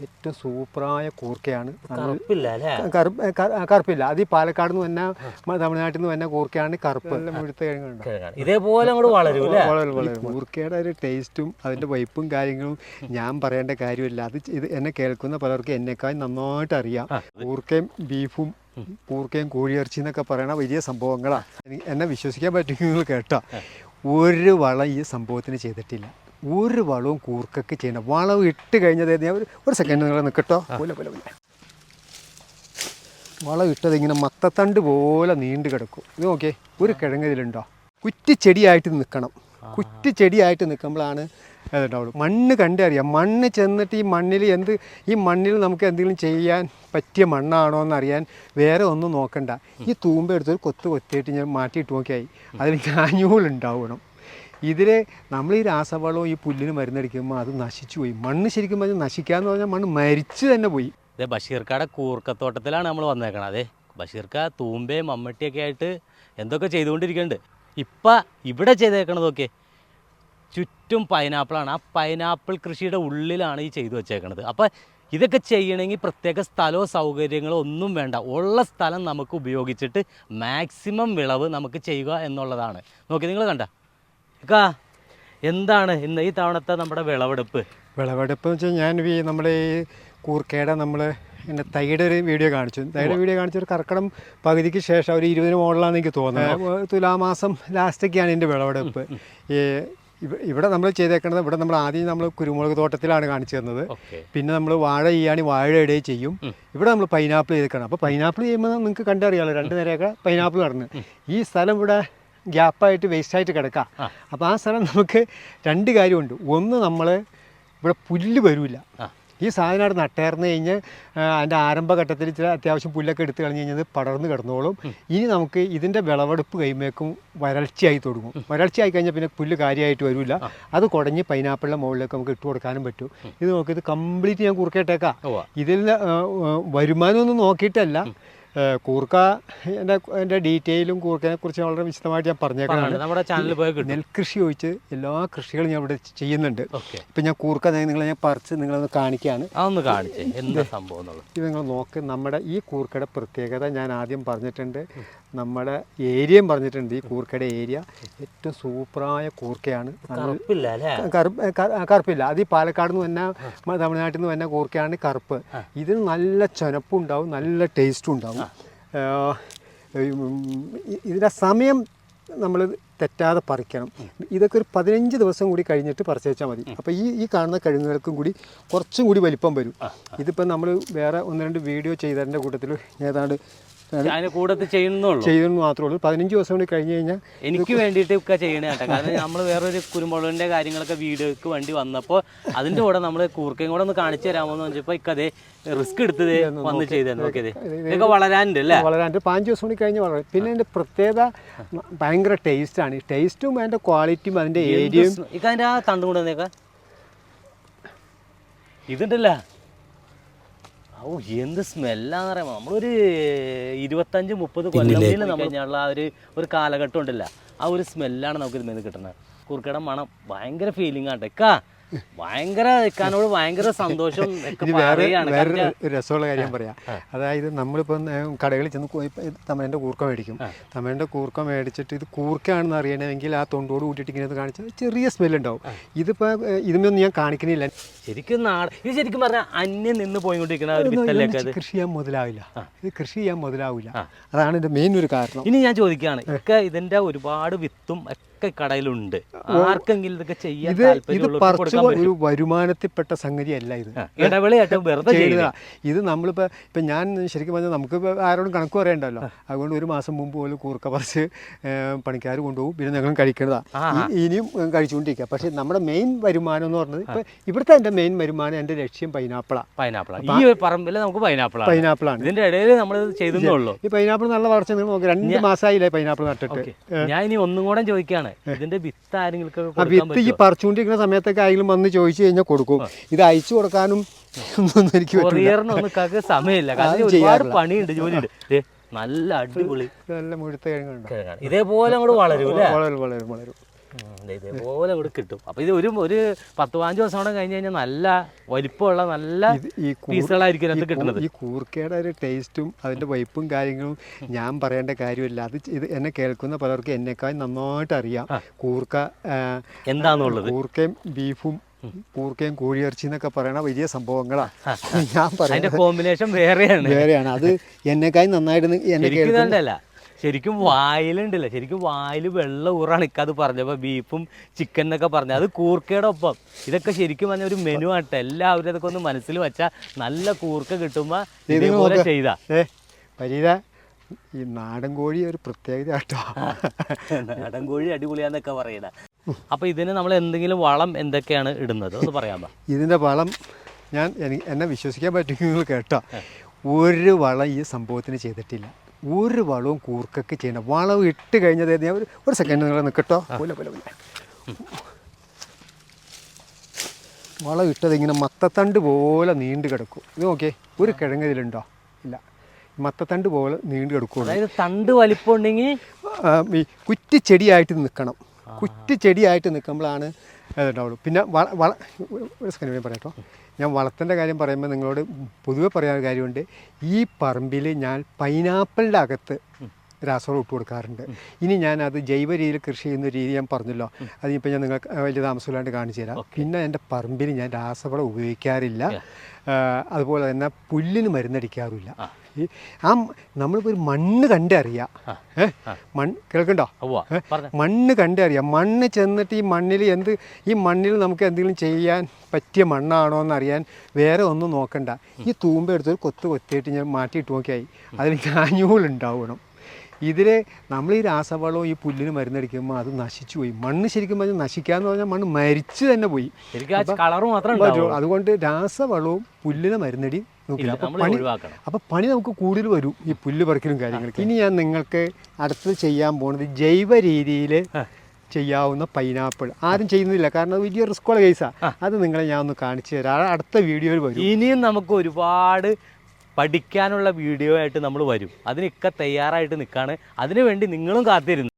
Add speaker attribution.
Speaker 1: ഏറ്റവും സൂപ്പറായ കൂർക്കയാണ്.
Speaker 2: കറുപ്പില്ല
Speaker 1: അത് ഈ പാലക്കാട് നിന്ന് തന്നെ മ- തമിഴ്നാട്ടിൽ നിന്ന് തന്നെ കൂർക്കയാണ് കറുപ്പ്. എല്ലാം മുഴുത്ത കിഴങ്ങുണ്ട്.
Speaker 2: ഇതേപോലെ അങ്ങോട്ട് വളരും അല്ലേ?
Speaker 1: വളരെ വളരെ കൂർക്കയുടെ ഒരു ടേസ്റ്റും അതിന്റെ വൈപ്പും കാര്യങ്ങളും ഞാൻ പറയേണ്ട കാര്യമില്ല. അത് ഇത് എന്നെ കേൾക്കുന്ന പലർക്കും എന്നെക്കാൾ നന്നായിട്ട് അറിയാം. കൂർക്കയും ബീഫും കൂർക്കയും കോഴിയിറച്ചി എന്നൊക്കെ പറയണ വലിയ സംഭവങ്ങളാണ് എന്നെ വിശ്വസിക്കാൻ പറ്റുമെങ്കിൽ കേട്ടോ. ഒരു വളം ഈ സംഭവത്തിന് ചെയ്തിട്ടില്ല. ഒരു വളവും കൂർക്കൊക്കെ ചെയ്യണം വളവ് ഇട്ട് കഴിഞ്ഞത് ഞാൻ ഒരു സെക്കൻഡ് നിങ്ങൾ നിൽക്കട്ടോ പോലെ പോലെ പോലെ. വളം ഇട്ടത് ഇങ്ങനെ മത്തത്തണ്ട് പോലെ നീണ്ടു കിടക്കും. ഇത് നോക്കിയേ ഒരു കിഴങ്ങ് ഇതിലുണ്ടോ? കുറ്റിച്ചെടിയായിട്ട് നിൽക്കണം കുറ്റിച്ചെടിയായിട്ട് നിൽക്കുമ്പോഴാണ് അതുണ്ടാവുള്ളൂ മണ്ണ് കണ്ടറിയാം. മണ്ണ് ചെന്നിട്ട് ഈ മണ്ണിൽ എന്ത് ഈ മണ്ണിൽ നമുക്ക് എന്തെങ്കിലും ചെയ്യാൻ പറ്റിയ മണ്ണാണോ എന്നറിയാൻ വേറെ ഒന്നും നോക്കണ്ട. ഈ തൂമ്പ എടുത്തൊരു കൊത്ത് കൊത്തിയിട്ട് ഞാൻ മാറ്റിയിട്ട് നോക്കിയായി. അതിൽ ഞാഞ്ഞൂളുണ്ടാവണം ഇതിൽ നമ്മൾ ഈ രാസവളവും ഈ പുല്ലിന് മരുന്നടിക്കുമ്പോൾ അത് നശിച്ചു പോയി. മണ്ണ് ശരിക്കും പറഞ്ഞാൽ നശിക്കാന്ന് പറഞ്ഞാൽ മണ്ണ് മരിച്ചു തന്നെ പോയി.
Speaker 2: ഇതേ ബഷീർക്കാടെ കൂർക്കത്തോട്ടത്തിലാണ് നമ്മൾ വന്നേക്കണത്. അതെ ബഷീർക്ക തൂമ്പയും മമ്മട്ടിയൊക്കെ ആയിട്ട് എന്തൊക്കെ ചെയ്തുകൊണ്ടിരിക്കുന്നുണ്ട്. ഇപ്പം ഇവിടെ ചെയ്തേക്കണതൊക്കെ ചുറ്റും പൈനാപ്പിളാണ്. ആ പൈനാപ്പിൾ കൃഷിയുടെ ഉള്ളിലാണ് ഈ ചെയ്തു വെച്ചേക്കണത്. അപ്പം ഇതൊക്കെ ചെയ്യണമെങ്കിൽ പ്രത്യേക സ്ഥലമോ സൗകര്യങ്ങളോ ഒന്നും വേണ്ട. ഉള്ള സ്ഥലം നമുക്ക് ഉപയോഗിച്ചിട്ട് മാക്സിമം വിളവ് നമുക്ക് ചെയ്യുക എന്നുള്ളതാണ്. നോക്കി നിങ്ങൾ കണ്ട? കാ എന്താണ് ഇന്ന് ഈ തവണത്തെ നമ്മുടെ വിളവെടുപ്പ്?
Speaker 1: വിളവെടുപ്പ് എന്ന് വെച്ചാൽ ഞാൻ ഈ നമ്മുടെ ഈ കൂർക്കയുടെ നമ്മൾ എന്റെ തൈയുടെ ഒരു വീഡിയോ കാണിച്ചു. തൈയുടെ വീഡിയോ കാണിച്ച ഒരു കർക്കടം പകുതിക്ക് ശേഷം ഒരു ഇരുപതിന് മുകളിലാണെന്ന് എനിക്ക് തോന്നുന്നത് തുലാമാസം ലാസ്റ്റൊക്കെയാണ് എന്റെ വിളവെടുപ്പ്. ഈ ഇവിടെ നമ്മൾ ചെയ്തേക്കുന്നത് ഇവിടെ നമ്മൾ ആദ്യം നമ്മൾ കുരുമുളക് തോട്ടത്തിലാണ് കാണിച്ചു തന്നത്. പിന്നെ നമ്മൾ വാഴ ചെയ്യുകയാണെങ്കിൽ വാഴ ഇടയിൽ ചെയ്യും. ഇവിടെ നമ്മൾ പൈനാപ്പിൾ ചെയ്തേക്കണം അപ്പോൾ പൈനാപ്പിൾ ചെയ്യുമ്പോൾ നിങ്ങൾക്ക് കണ്ടറിയാമല്ലോ രണ്ട് നേരമൊക്കെ പൈനാപ്പിൾ നടന്ന് ഈ സ്ഥലം ഇവിടെ ഗ്യാപ്പായിട്ട് വേസ്റ്റായിട്ട് കിടക്കാം. അപ്പോൾ ആ സ്ഥലം നമുക്ക് രണ്ട് കാര്യമുണ്ട്. ഒന്ന് നമ്മൾ ഇവിടെ പുല്ല് വരില്ല. ഈ സാധനം അവിടെ നട്ടേർന്ന് കഴിഞ്ഞ് അതിന്റെ ആരംഭഘട്ടത്തിൽ ചില അത്യാവശ്യം പുല്ലൊക്കെ എടുത്തു കളഞ്ഞ് കഴിഞ്ഞത് പടർന്ന് കിടന്നോളും. ഇനി നമുക്ക് ഇതിന്റെ വിളവെടുപ്പ് കഴിയുമ്പോഴേക്കും വരൾച്ചയായി തുടങ്ങും. വരൾച്ചയായി കഴിഞ്ഞാൽ പിന്നെ പുല്ല് കാര്യമായിട്ട് വരില്ല അത് കുടഞ്ഞ് പൈനാപ്പിളിന്റെ മുകളിലേക്ക് നമുക്ക് ഇട്ട് കൊടുക്കാനും പറ്റും. ഇത് നോക്കി ഇത് കംപ്ലീറ്റ് ഞാൻ കുറുക്കേട്ടേക്കാം. ഇതിൽ വരുമാനമൊന്നും നോക്കിയിട്ടല്ല. കൂർക്ക എന്റെ എന്റെ ഡീറ്റെയിലും കൂർക്കനെ കുറിച്ച് വളരെ വിശദമായിട്ട് ഞാൻ പറഞ്ഞേക്കാനാണ്
Speaker 2: നമ്മുടെ ചാനൽ പോയി
Speaker 1: നെൽകൃഷി ഒഴിച്ച് എല്ലാ കൃഷികളും ഞാൻ ഇവിടെ ചെയ്യുന്നുണ്ട്.
Speaker 2: ഓക്കെ.
Speaker 1: ഇപ്പം ഞാൻ കൂർക്ക നിങ്ങൾ നിങ്ങളെ ഞാൻ പറിച്ച് നിങ്ങളൊന്ന് കാണിക്കുകയാണ്
Speaker 2: അതൊന്ന് കാണിച്ചേ എന്താ സംഭവം
Speaker 1: ഇത് നിങ്ങൾ നോക്ക് നമ്മുടെ ഈ കൂർക്കയുടെ പ്രത്യേകത ഞാൻ ആദ്യം പറഞ്ഞിട്ടുണ്ട്. നമ്മുടെ ഏരിയയും പറഞ്ഞിട്ടുണ്ട് ഈ കൂർക്കയുടെ ഏരിയ. ഏറ്റവും സൂപ്പറായ കൂർക്കയാണ്.
Speaker 2: കറുപ്പില്ല
Speaker 1: അത് ഈ പാലക്കാട് നിന്ന് തന്നെ തമിഴ്നാട്ടിൽ നിന്ന് തന്നെ കൂർക്കയാണ് കറുപ്പ്. ഇതിന് നല്ല ചുനപ്പും ഉണ്ടാവും നല്ല ടേസ്റ്റും ഉണ്ടാവും. ഇതിന്റെ സമയം നമ്മൾ തെറ്റാതെ പറിക്കണം. ഇതൊക്കെ ഒരു പതിനഞ്ച് ദിവസം കൂടി കഴിഞ്ഞിട്ട് പറിച്ചേച്ചാൽ മതി. അപ്പോൾ ഈ ഈ കാണുന്ന കഴുങ്ങുകൾക്കും കൂടി കുറച്ചും കൂടി വലിപ്പം വരും. ഇതിപ്പോൾ നമ്മൾ വേറെ ഒന്ന് രണ്ട് വീഡിയോ ചെയ്തതിന്റെ കൂട്ടത്തിൽ ഏതാണ്ട്
Speaker 2: അതിന് കൂടത്തിൽ ചെയ്യുന്നുള്ളൂ.
Speaker 1: ചെയ്തെന്ന് മാത്രമേ ഉള്ളൂ. പതിനഞ്ച് ദിവസം കൂടി കഴിഞ്ഞ് കഴിഞ്ഞാൽ
Speaker 2: എനിക്ക് വേണ്ടിയിട്ട് ഒക്കെ ചെയ്യണേ കേട്ടോ. കാരണം നമ്മൾ വേറൊരു കുരുമുളകിന്റെ കാര്യങ്ങളൊക്കെ വീഡിയോക്ക് വേണ്ടി വന്നപ്പോൾ അതിന്റെ കൂടെ നമ്മൾ കൂർക്കയും കൂടെ ഒന്ന് കാണിച്ചു തരാമോന്ന് വെച്ചപ്പോ വെച്ചപ്പോൾ ഇക്കതേ റിസ്ക് എടുത്തത് വന്ന് ചെയ്തത് നോക്കിയത് ഇതൊക്കെ വളരാനുണ്ട് അല്ലേ?
Speaker 1: വളരാനുണ്ട്. പാഞ്ച് ദിവസം കൂടി കഴിഞ്ഞ് വളരും. പിന്നെ അതിന്റെ പ്രത്യേകത ഭയങ്കര ആണ്. ടേസ്റ്റും അതിന്റെ ക്വാളിറ്റിയും അതിന്റെ ഏരിയയും
Speaker 2: ഇക്ക അതിന്റെ ആ തണ്ടും കൂടെ ഇതുണ്ടല്ല. ഓ എന്ത് സ്മെല്ലാന്ന് പറയുമ്പോൾ നമ്മളൊരു ഇരുപത്തഞ്ച് മുപ്പത് കൊല്ലത്തിൽ നമ്മൾ കഴിഞ്ഞുള്ള ആ ഒരു ഒരു കാലഘട്ടം ഉണ്ടല്ല. ആ ഒരു സ്മെല്ലാണ് നമുക്ക് ഇതിൽ നിന്ന് കിട്ടുന്നത്. കുറുക്കയുടെ മണം ഭയങ്കര ഫീലിംഗ് ആണ് ഭയങ്കര ഇക്കാനോട് ഭയങ്കര സന്തോഷം
Speaker 1: വേറെ വേറെ ഒരു രസമുള്ള കാര്യം പറയാം. അതായത് നമ്മളിപ്പം കടകളിൽ ചെന്ന് തമിഴിന്റെ കൂർക്ക മേടിക്കും. തമിഴിന്റെ കൂർക്ക മേടിച്ചിട്ട് ഇത് കൂർക്കയാണെന്ന് അറിയണമെങ്കിൽ ആ തൊണ്ടോട് കൂട്ടിയിട്ട് ഇങ്ങനെ കാണിച്ചാൽ ചെറിയ സ്മെല്ലുണ്ടാവും ഇതിപ്പോൾ ഇതിനൊന്നും ഞാൻ കാണിക്കുന്നില്ല
Speaker 2: ശരിക്കും നാട് ഇത് ശരിക്കും പറഞ്ഞാൽ അന്യം നിന്ന് പോയിക്കൊണ്ടിരിക്കുന്ന ഒരു
Speaker 1: കൃഷി ചെയ്യാൻ മുതലാവില്ല. ഇത് കൃഷി ചെയ്യാൻ മുതലാവില്ല. അതാണ് എന്റെ മെയിൻ ഒരു കാരണം.
Speaker 2: ഇനി ഞാൻ ചോദിക്കുകയാണ് ഒക്കെ ഇതിന്റെ ഒരുപാട് വിത്തും ഒക്കെ കടയിലുണ്ട്. ആർക്കെങ്കിലും ഇതൊക്കെ ചെയ്യാൻ
Speaker 1: ഇത് പറിച്ച് ഒരു വരുമാനത്തിൽപ്പെട്ട സംഗതിയല്ല ഇത്.
Speaker 2: ഇടവേളയായിട്ട് വെറുതെ ചെയ്യുക
Speaker 1: ഇത് നമ്മളിപ്പോൾ ഇപ്പം ഞാൻ ശരിക്കും പറഞ്ഞാൽ നമുക്ക് ആരോടും കണക്ക് പറയണ്ടല്ലോ അതുകൊണ്ട് ഒരു മാസം മുമ്പ് പോലും കൂർക്ക പറിച്ച് പണിക്കാർ കൊണ്ടുപോകും. പിന്നെ ഞങ്ങളും കഴിക്കേണ്ടതാണ് ഇനിയും കഴിച്ചുകൊണ്ടിരിക്കുക. പക്ഷേ നമ്മുടെ മെയിൻ വരുമാനം എന്ന് പറഞ്ഞത് ഇപ്പം ഇവിടുത്തെ എന്റെ മെയിൻ വരുമാനം എന്റെ ലക്ഷ്യം പൈനാപ്പിളാണ്
Speaker 2: പൈനാപ്പിളാണ് ഈ പറമ്പിൽ നമുക്ക് പൈനാപ്പിളാണ്.
Speaker 1: പൈനാപ്പിളാണ്.
Speaker 2: ഇതിന്റെ ഇടയിൽ നമ്മൾ ചെയ്തേ
Speaker 1: ഈ പൈനാപ്പിൾ നല്ല വളർച്ച നിങ്ങൾ നോക്കി. രണ്ട് മാസമായില്ലേ പൈനാപ്പിൾ നട്ടിട്ട്.
Speaker 2: ഞാൻ ഇനി ഒന്നും കൂടെ ചോദിക്കുകയാണ്. ഇതിന്റെ വിത്ത് ആരെങ്കിലും
Speaker 1: വിത്ത് ഈ പറിച്ചുകൊണ്ടിരിക്കുന്ന സമയത്തൊക്കെ ആരെങ്കിലും വന്ന് ചോദിച്ചു കഴിഞ്ഞാൽ കൊടുക്കും. ഇത് അയച്ചു കൊടുക്കാനും ഒന്നും എനിക്ക്
Speaker 2: കൊറിയറിനൊന്നും സമയമില്ല. കാരണം ഒരുപാട് പണിയുണ്ട് ജോലിയുണ്ട്. നല്ല അടിപൊളി
Speaker 1: നല്ല മുഴുത്ത കിഴങ്ങുണ്ട്.
Speaker 2: ഇതേപോലെ അങ്ങോട്ട് വളരും
Speaker 1: വളരും വളരും വളരും.
Speaker 2: ഇതേപോലെ ഇവിടെ കിട്ടും. അപ്പൊ ഇത് ഒരു ഒരു പത്ത് പതിനഞ്ച് ദിവസം കൂടെ കഴിഞ്ഞ് കഴിഞ്ഞാൽ നല്ല വലിപ്പമുള്ള നല്ല
Speaker 1: ഈ
Speaker 2: പീസുകളായിരിക്കും
Speaker 1: കൂ-
Speaker 2: കിട്ടുന്നത്.
Speaker 1: ഈ കൂർക്കയുടെ ഒരു ടേസ്റ്റും അതിന്റെ വൈപ്പും കാര്യങ്ങളും ഞാൻ പറയേണ്ട കാര്യമില്ല. അത് ഇത് എന്നെ കേൾക്കുന്ന പലർക്കും എന്നെക്കാൾ നന്നായിട്ട് അറിയാം. കൂർക്ക എന്താണെന്നുള്ളത്
Speaker 2: എന്താന്നുള്ളത്?
Speaker 1: കൂർക്കയും ബീഫും കൂർക്കയും കോഴിയിറച്ചി എന്നൊക്കെ പറയണ വലിയ സംഭവങ്ങളാ. ഞാൻ പറയുന്നത്
Speaker 2: കോമ്പിനേഷൻ വേറെയാണ്.
Speaker 1: വേറെയാണ്. അത് എന്നെക്കാൾ നന്നായിട്ട് എന്നെ
Speaker 2: ശരിക്കും
Speaker 1: കേൾക്കുന്ന
Speaker 2: ഇതല്ല. ശരിക്കും വായിലുണ്ടല്ലോ. ശരിക്കും വായിൽ വെള്ള ഊറാണ് ഇക്കത് പറഞ്ഞപ്പോൾ ബീഫും ചിക്കൻ എന്നൊക്കെ പറഞ്ഞു അത് കൂർക്കയുടെ ഒപ്പം. ഇതൊക്കെ ശരിക്കും പറഞ്ഞ ഒരു മെനു ആട്ടെ. എല്ലാവരും ഇതൊക്കെ ഒന്ന് മനസ്സിൽ വെച്ചാൽ നല്ല കൂർക്ക കിട്ടുമ്പോൾ ഇതേപോലെ ചെയ്താ.
Speaker 1: പരീത ഈ നാടൻ കോഴി ഒരു പ്രത്യേകത കേട്ടോ
Speaker 2: നാടൻ കോഴി അടിപൊളിയാന്നൊക്കെ പറയണ. അപ്പൊ ഇതിന് നമ്മൾ എന്തെങ്കിലും വളം എന്തൊക്കെയാണ് ഇടുന്നത്? ഒന്ന് പറയാമോ?
Speaker 1: ഇതിന്റെ വളം ഞാൻ എന്നെ വിശ്വസിക്കാൻ പറ്റുമെങ്കിൽ കേട്ടോ. ഒരു വളം ഈ സംഭവത്തിന് ചെയ്തിട്ടില്ല. ഒരു വളവും കൂർക്കൊക്കെ ചെയ്യണം വളവ് ഇട്ട് കഴിഞ്ഞത് ഞാൻ ഒരു ഒരു സെക്കൻഡ് നിങ്ങൾ നിൽക്കട്ടോ പോലെ പോലെ പോലെ. വളം ഇട്ടത് ഇങ്ങനെ മത്തത്തണ്ട് പോലെ നീണ്ടു കിടക്കും. ഇത് നോക്കിയേ ഒരു കിഴങ്ങ് ഇതിലുണ്ടോ? ഇല്ല. മത്തത്തണ്ട് പോലെ നീണ്ടു കിടക്കുള്ളൂ.
Speaker 2: അതായത് തണ്ട് വലിപ്പം ഉണ്ടെങ്കിൽ
Speaker 1: ഈ കുറ്റിച്ചെടിയായിട്ട് നിൽക്കണം കുറ്റിച്ചെടിയായിട്ട് നിൽക്കുമ്പോഴാണ് അതുണ്ടാവുള്ളൂ. പിന്നെ വള വള ഒരു സെക്കൻഡ് പറയാം പറയട്ടോ. ഞാൻ വളത്തിന്റെ കാര്യം പറയുമ്പോൾ നിങ്ങളോട് പൊതുവെ പറയാൻ കാര്യമുണ്ട്. ഈ പറമ്പിൽ ഞാൻ പൈനാപ്പിളിന്റെ അകത്ത് രാസവളം ഇട്ട് കൊടുക്കാറുണ്ട്. ഇനി ഞാൻ അത് ജൈവ രീതിയിൽ കൃഷി ചെയ്യുന്ന രീതി ഞാൻ പറഞ്ഞല്ലോ. അതിപ്പോൾ ഞാൻ നിങ്ങൾക്ക് വലിയ താമസമില്ലാണ്ട് കാണിച്ചു തരാം. പിന്നെ എന്റെ പറമ്പിൽ ഞാൻ രാസവളം ഉപയോഗിക്കാറില്ല. അതുപോലെ തന്നെ പുല്ലിന് മരുന്നടിക്കാറില്ല ഈ ആ നമ്മളിപ്പോൾ ഒരു മണ്ണ് കണ്ടറിയാം. ഏഹ് മണ്ണ് കേൾക്കണ്ടോ? മണ്ണ് കണ്ടറിയാം. മണ്ണ് ചെന്നിട്ട് ഈ മണ്ണിൽ എന്ത് ഈ മണ്ണിൽ നമുക്ക് എന്തെങ്കിലും ചെയ്യാൻ പറ്റിയ മണ്ണാണോ എന്നറിയാൻ വേറെ ഒന്നും നോക്കണ്ട. ഈ തൂമ്പ എടുത്തൊരു കൊത്ത് കൊത്തിയിട്ട് ഞാൻ മാറ്റിയിട്ട് നോക്കിയായി. അതിൽ ഞാഞ്ഞൂളുണ്ടാവണം ഇതിൽ നമ്മൾ ഈ രാസവളവും ഈ പുല്ലിന് മരുന്നടിക്കുമ്പോൾ അത് നശിച്ചു പോയി. മണ്ണ് ശരിക്കും പറഞ്ഞാൽ നശിക്കാന്ന് പറഞ്ഞാൽ മണ്ണ് മരിച്ചു തന്നെ പോയി. അപ്പൊ അതുകൊണ്ട് രാസവളവും പുല്ലിന് മരുന്നടി നോക്കില്ല അപ്പൊ പണി അപ്പോൾ പണി നമുക്ക് കൂടുതൽ വരും ഈ പുല്ല് പറിക്കലും കാര്യങ്ങളൊക്കെ. ഇനി ഞാൻ നിങ്ങൾക്ക് അടുത്തത് ചെയ്യാൻ പോണത് ജൈവ രീതിയിൽ ചെയ്യാവുന്ന പൈനാപ്പിൾ ആരും ചെയ്യുന്നില്ല. കാരണം വലിയ വലിയ റിസ്ക്കുള്ള കേസാണ് അത് നിങ്ങളെ ഞാൻ ഒന്ന് കാണിച്ചു തരാം. അടുത്ത വീഡിയോയിൽ വരും.
Speaker 2: ഇനിയും നമുക്ക് ഒരുപാട് പഠിക്കാനുള്ള വീഡിയോ ആയിട്ട് നമ്മൾ വരും. അതിനൊക്കെ തയ്യാറായിട്ട് നിൽക്കുകയാണ് അതിനുവേണ്ടി നിങ്ങളും കാത്തിരുന്നു.